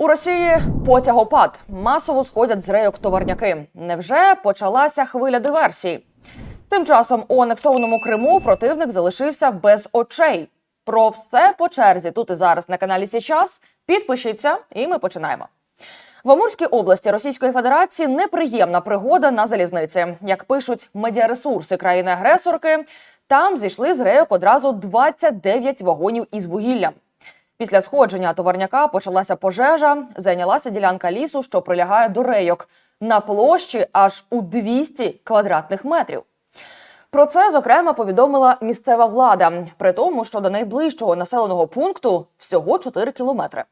У Росії потягопад масово сходять з рейок товарняки. Невже почалася хвиля диверсій? Тим часом у анексованому Криму противник залишився без очей. Про все по черзі тут і зараз на каналі Січас. Підпишіться, і ми починаємо. В Амурській області Російської Федерації неприємна пригода на залізниці. Як пишуть медіаресурси країни-агресорки, там зійшли з рейок одразу 29 вагонів із вугіллям. Після сходження товарняка почалася пожежа, зайнялася ділянка лісу, що прилягає до рейок, на площі аж у 200 квадратних метрів. Про це зокрема повідомила місцева влада, при тому, що до найближчого населеного пункту всього 4 кілометри.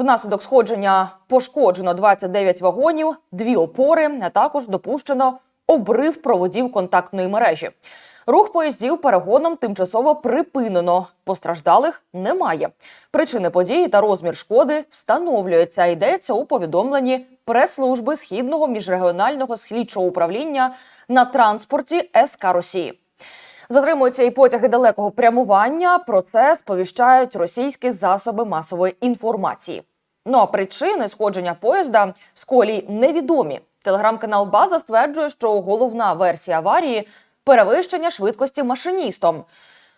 Внаслідок сходження пошкоджено 29 вагонів, дві опори, а також допущено обрив проводів контактної мережі. Рух поїздів перегоном тимчасово припинено. Постраждалих немає. Причини події та розмір шкоди встановлюється. Йдеться у повідомленні прес-служби східного міжрегіонального слідчого управління на транспорті СК Росії. Затримуються і потяги далекого прямування. Про це сповіщають російські засоби масової інформації. Ну а причини сходження поїзда з колій невідомі. Телеграм-канал База стверджує, що головна версія аварії перевищення швидкості машиністом.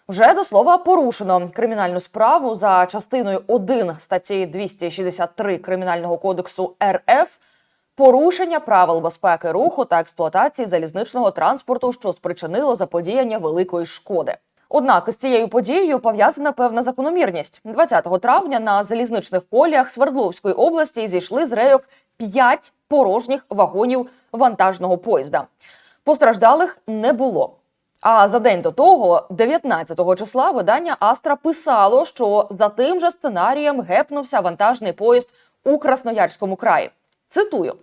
Вже до слова порушено кримінальну справу за частиною 1 статті 263 кримінального кодексу РФ порушення правил безпеки руху та експлуатації залізничного транспорту, що спричинило заподіяння великої шкоди. Однак з цією подією пов'язана певна закономірність. 20 травня на залізничних коліях Свердловської області зійшли з рейок 5 порожніх вагонів вантажного поїзда. Постраждалих не було. А за день до того, 19 числа, видання Астра писало, що за тим же сценарієм гепнувся вантажний поїзд у Красноярському краї. Цитую.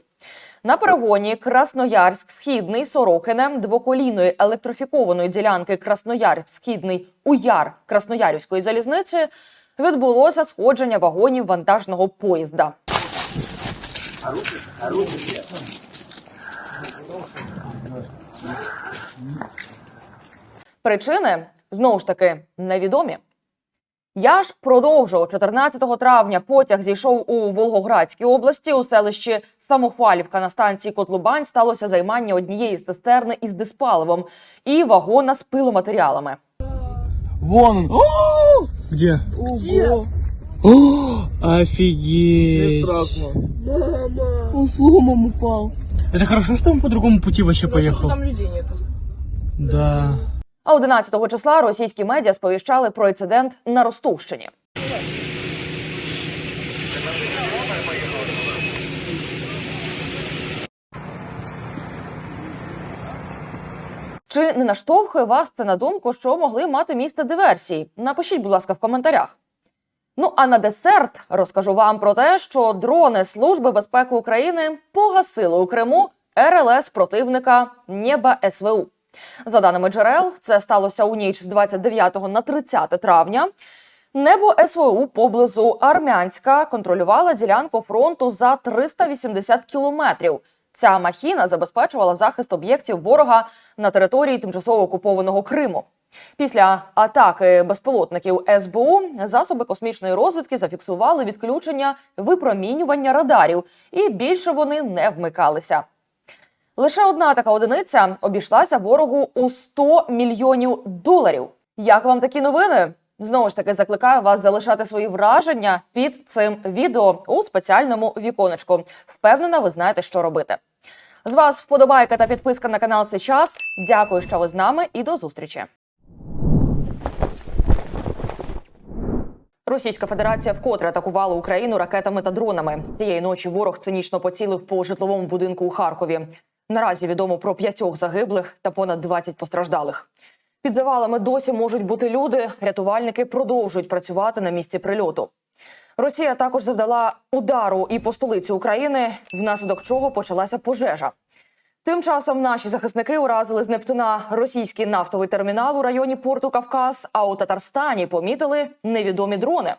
На перегоні Красноярськ Східний Сорокине двоколійної електрифікованої ділянки Красноярськ Східний Уяр Красноярівської залізниці відбулося сходження вагонів вантажного поїзда. Причини знову ж таки невідомі. Я ж продовжу 14 травня. Потяг зійшов у Волгоградській області у селищі Самохвалівка на станції Котлубань сталося займання однієї з цистерни із диспаливом и вагона з пиломатеріалами. Вон он. О! Где? Где? О, Не офигеть. страшно. Он с ломом упал. Это хорошо, что он по другому пути вообще поехал. Там людей нету. Да. А 11 числа російські медіа сповіщали про інцидент на Ростовщині. Чи не наштовхує вас це на думку, що могли мати місце диверсії? Напишіть, будь ласка, в коментарях. Ну а на десерт розкажу вам про те, що дрони Служби безпеки України погасили у Криму РЛС противника Нєба СВУ. За даними джерел, це сталося у ніч з 29 на 30 травня. Небо СВУ поблизу Армянська контролювала ділянку фронту за 380 кілометрів. Ця махіна забезпечувала захист об'єктів ворога на території тимчасово окупованого Криму. Після атаки безпілотників СБУ засоби космічної розвідки зафіксували відключення випромінювання радарів, і більше вони не вмикалися. Лише одна така одиниця обійшлася ворогу у 100 мільйонів доларів. Як вам такі новини? Знову ж таки закликаю вас залишати свої враження під цим відео у спеціальному віконечку. Впевнена, ви знаєте, що робити. З вас вподобайка та підписка на канал Сейчас. Дякую, що ви з нами, і до зустрічі. Російська Федерація вкотре атакувала Україну ракетами та дронами. Цієї ночі ворог цинічно поцілив по житловому будинку у Харкові. Наразі відомо про п'ятьох загиблих та понад 20 постраждалих. Під завалами досі можуть бути люди. Рятувальники продовжують працювати на місці прильоту. Росія також завдала удару і по столиці України, внаслідок чого почалася пожежа. Тим часом наші захисники уразили з Нептуна російський нафтовий термінал у районі порту Кавказ, а у Татарстані помітили невідомі дрони.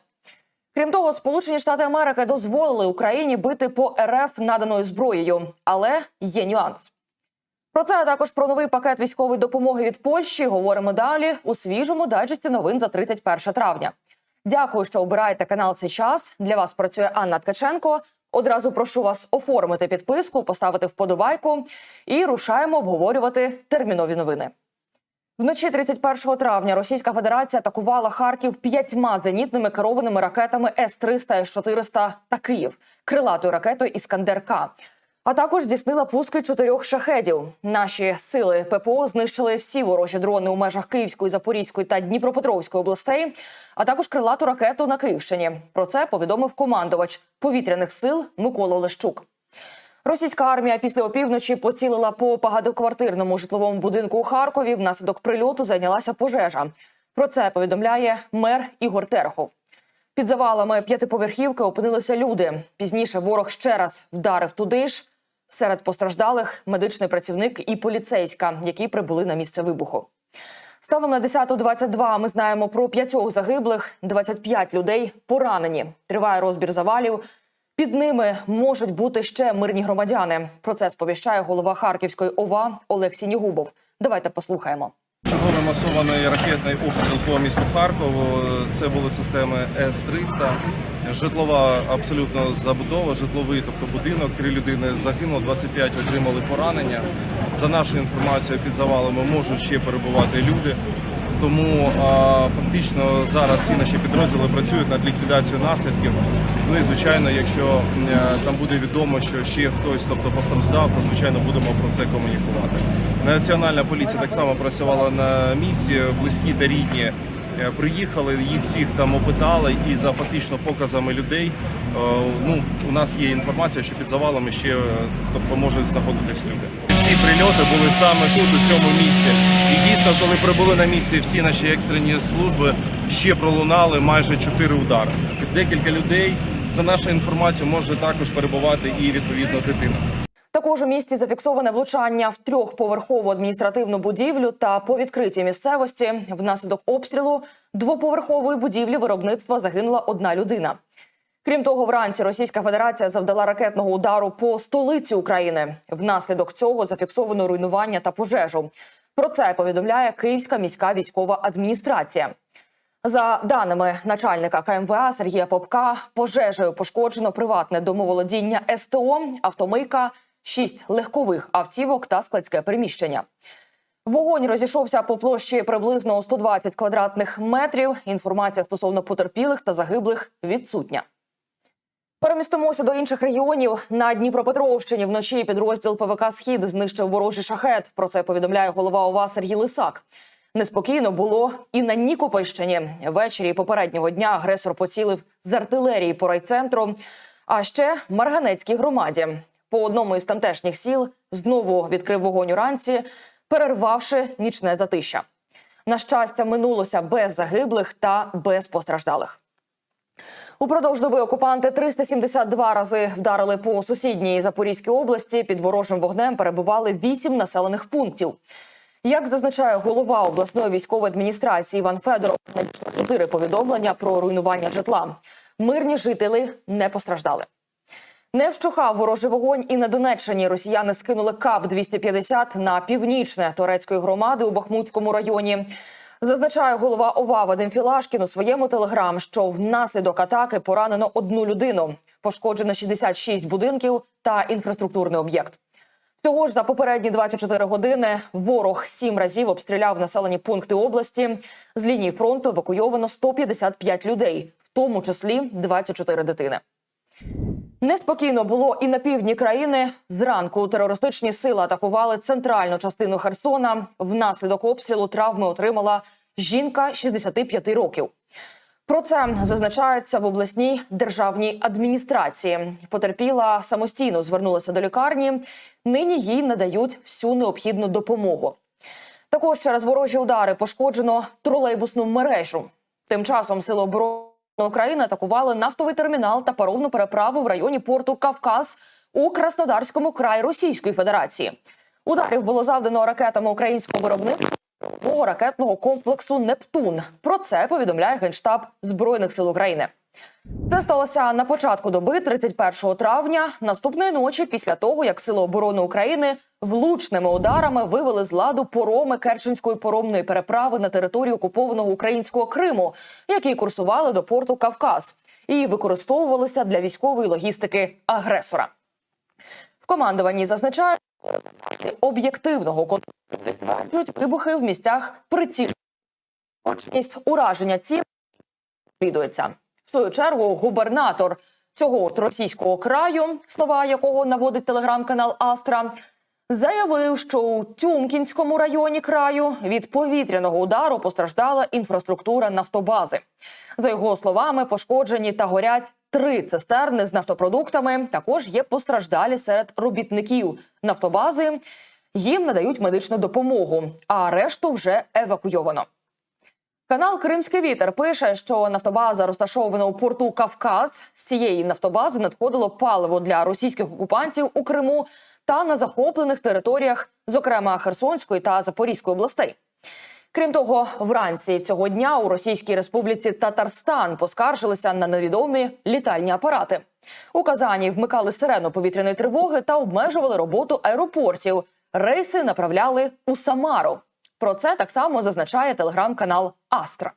Крім того, Сполучені Штати Америки дозволили Україні бити по РФ наданою зброєю, але є нюанс. Про це а також про новий пакет військової допомоги від Польщі говоримо далі у свіжому дайджесті новин за 31 травня. Дякую, що обираєте канал «Цей час». Для вас працює Анна Ткаченко. Одразу прошу вас оформити підписку, поставити вподобайку і рушаємо обговорювати термінові новини. Вночі 31 травня Російська Федерація атакувала Харків п'ятьма зенітними керованими ракетами С-300, С-400 та Київ, крилатою ракетою Іскандер-К. А також здійснила пуски чотирьох шахедів. Наші сили ППО знищили всі ворожі дрони у межах Київської, Запорізької та Дніпропетровської областей, а також крилату ракету на Київщині. Про це повідомив командувач повітряних сил Микола Олещук. Російська армія після опівночі поцілила по багатоквартирному житловому будинку у Харкові. Внаслідок прильоту зайнялася пожежа. Про це повідомляє мер Ігор Терехов. Під завалами п'ятиповерхівки опинилися люди. Пізніше ворог ще раз вдарив туди ж. Серед постраждалих медичний працівник і поліцейська, які прибули на місце вибуху. Станом на 10.22 ми знаємо про п'ятьох загиблих, 25 людей поранені. Триває розбір завалів. Під ними можуть бути ще мирні громадяни. Про це сповіщає голова Харківської ОВА Олексій Нігубов. Давайте послухаємо. Черговий масований ракетний обстріл по місту Харкову. Це були системи С-300. Житлова абсолютно забудова, житловий, тобто будинок. Три людини загинуло, 25 отримали поранення. За нашою інформацією, під завалами можуть ще перебувати люди. Тому фактично зараз всі наші підрозділи працюють над ліквідацією наслідків. Ну і звичайно, якщо е, там буде відомо, що ще хтось тобто постраждав, то звичайно будемо про це комунікувати. Національна поліція так само працювала на місці, близькі та рідні е, приїхали, їх всіх там опитали, і за фактично показами людей е, ну у нас є інформація, що під завалами ще тобто можуть знаходитись люди. Всі прильоти були саме тут, у цьому місці. І дійсно, коли прибули на місці всі наші екстрені служби, ще пролунали майже чотири удари. Декілька людей за нашою інформацією може також перебувати і відповідно дитина. Також у місті зафіксоване влучання в трьохповерхову адміністративну будівлю та по відкритій місцевості внаслідок обстрілу двоповерхової будівлі виробництва загинула одна людина. Крім того, вранці Російська Федерація завдала ракетного удару по столиці України. Внаслідок цього зафіксовано руйнування та пожежу. Про це повідомляє Київська міська військова адміністрація. За даними начальника КМВА Сергія Попка, пожежею пошкоджено приватне домоволодіння СТО, автомийка, шість легкових автівок та складське приміщення. Вогонь розійшовся по площі приблизно у 120 квадратних метрів. Інформація стосовно потерпілих та загиблих відсутня. Перемістимося до інших регіонів. На Дніпропетровщині вночі підрозділ ПВК Схід знищив ворожий шахет. Про це повідомляє голова ОВА Сергій Лисак. Неспокійно було і на Нікопольщині. Ввечері попереднього дня агресор поцілив з артилерії по райцентру. А ще Марганецькій громаді. По одному із тамтешніх сіл знову відкрив вогонь уранці, перервавши нічне затища. На щастя, минулося без загиблих та без постраждалих. Упродовж доби окупанти 372 рази вдарили по сусідній Запорізькій області. Під ворожим вогнем перебували вісім населених пунктів. Як зазначає голова обласної військової адміністрації Іван Федоров, надійшло чотири повідомлення про руйнування житла. Мирні жителі не постраждали. Не вщухав ворожий вогонь і на Донеччині. Росіяни скинули КАП 250 на північне турецької громади у Бахмутському районі. Зазначає голова ОВА Вадим Філашкін у своєму телеграм, що внаслідок атаки поранено одну людину, пошкоджено 66 будинків та інфраструктурний об'єкт. Всього ж за попередні 24 години ворог сім разів обстріляв населені пункти області. З лінії фронту евакуйовано 155 людей, в тому числі 24 дитини. Неспокійно було і на півдні країни. Зранку терористичні сили атакували центральну частину Херсона. Внаслідок обстрілу травми отримала жінка 65 років. Про це зазначається в обласній державній адміністрації. Потерпіла самостійно звернулася до лікарні. Нині їй надають всю необхідну допомогу. Також через ворожі удари пошкоджено тролейбусну мережу. Тим часом сили оборони України атакували нафтовий термінал та паровну переправу в районі порту Кавказ у Краснодарському краї Російської Федерації. Ударів було завдано ракетами українського виробництва ракетного комплексу Нептун. Про це повідомляє генштаб збройних сил України. Це сталося на початку доби 31 травня, наступної ночі, після того як Сили оборони України влучними ударами вивели з ладу пороми Керченської поромної переправи на територію окупованого українського Криму, які курсували до порту Кавказ і використовувалися для військової логістики агресора. В командуванні зазначають об'єктивного контролю вибухи в місцях. Точність ураження цілей відується. В свою чергу губернатор цього російського краю, слова якого наводить телеграм-канал Астра, заявив, що у Тюмкінському районі краю від повітряного удару постраждала інфраструктура нафтобази. За його словами, пошкоджені та горять три цистерни з нафтопродуктами. Також є постраждалі серед робітників нафтобази. Їм надають медичну допомогу, а решту вже евакуйовано. Канал Кримський вітер пише, що нафтобаза розташована у порту Кавказ. З цієї нафтобази надходило паливо для російських окупантів у Криму та на захоплених територіях, зокрема Херсонської та Запорізької областей. Крім того, вранці цього дня у Російській Республіці Татарстан поскаржилися на невідомі літальні апарати. У Казані вмикали сирену повітряної тривоги та обмежували роботу аеропортів. Рейси направляли у Самару. Про це так само зазначає телеграм-канал Астра.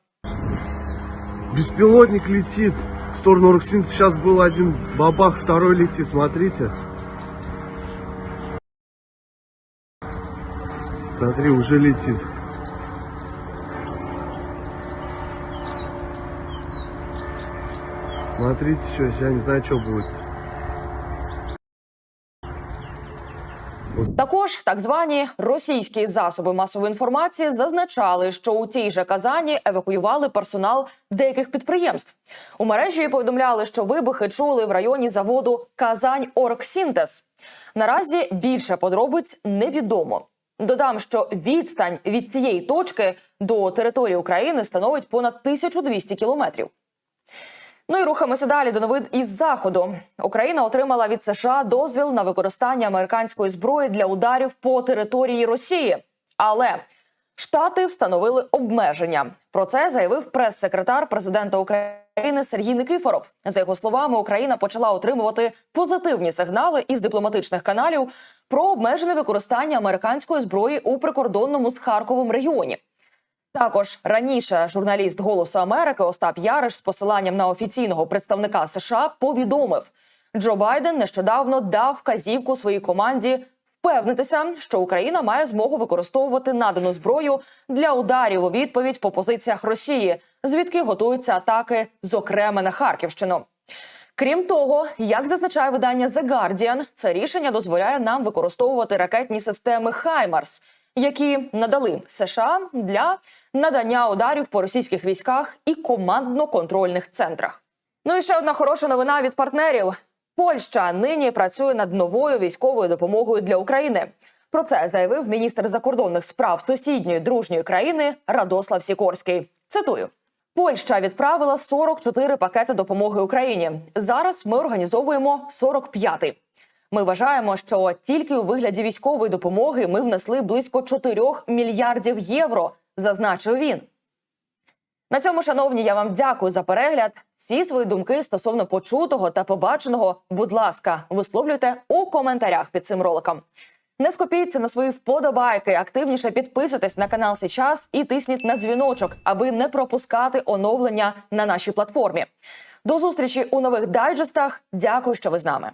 Беспилотник летит в сторону Руксин. Сейчас был один бабах, второй летит. Смотрите. Смотри, уже летит. Смотрите, что, я не знаю, что будет. Також так звані російські засоби масової інформації зазначали, що у тій же Казані евакуювали персонал деяких підприємств. У мережі повідомляли, що вибухи чули в районі заводу Казань Оргсінтез. Наразі більше подробиць невідомо. Додам, що відстань від цієї точки до території України становить понад 1200 кілометрів. Ну і рухаємося далі до новин із заходу. Україна отримала від США дозвіл на використання американської зброї для ударів по території Росії. Але Штати встановили обмеження. Про це заявив прес-секретар президента України Сергій Никифоров. За його словами, Україна почала отримувати позитивні сигнали із дипломатичних каналів про обмежене використання американської зброї у прикордонному з Харковом регіоні. Також раніше журналіст Голосу Америки Остап Яриш з посиланням на офіційного представника США повідомив, Джо Байден нещодавно дав вказівку своїй команді впевнитися, що Україна має змогу використовувати надану зброю для ударів у відповідь по позиціях Росії, звідки готуються атаки, зокрема на Харківщину. Крім того, як зазначає видання The Guardian, це рішення дозволяє нам використовувати ракетні системи Хаймарс, які надали США для надання ударів по російських військах і командно-контрольних центрах. Ну і ще одна хороша новина від партнерів. Польща нині працює над новою військовою допомогою для України. Про це заявив міністр закордонних справ сусідньої дружньої країни Радослав Сікорський. Цитую. Польща відправила 44 пакети допомоги Україні. Зараз ми організовуємо 45-й. Ми вважаємо, що тільки у вигляді військової допомоги ми внесли близько 4 мільярдів євро, зазначив він. На цьому, шановні, я вам дякую за перегляд. Всі свої думки стосовно почутого та побаченого, будь ласка, висловлюйте у коментарях під цим роликом. Не скопіться на свої вподобайки, активніше підписуйтесь на канал Сейчас і тисніть на дзвіночок, аби не пропускати оновлення на нашій платформі. До зустрічі у нових дайджестах. Дякую, що ви з нами.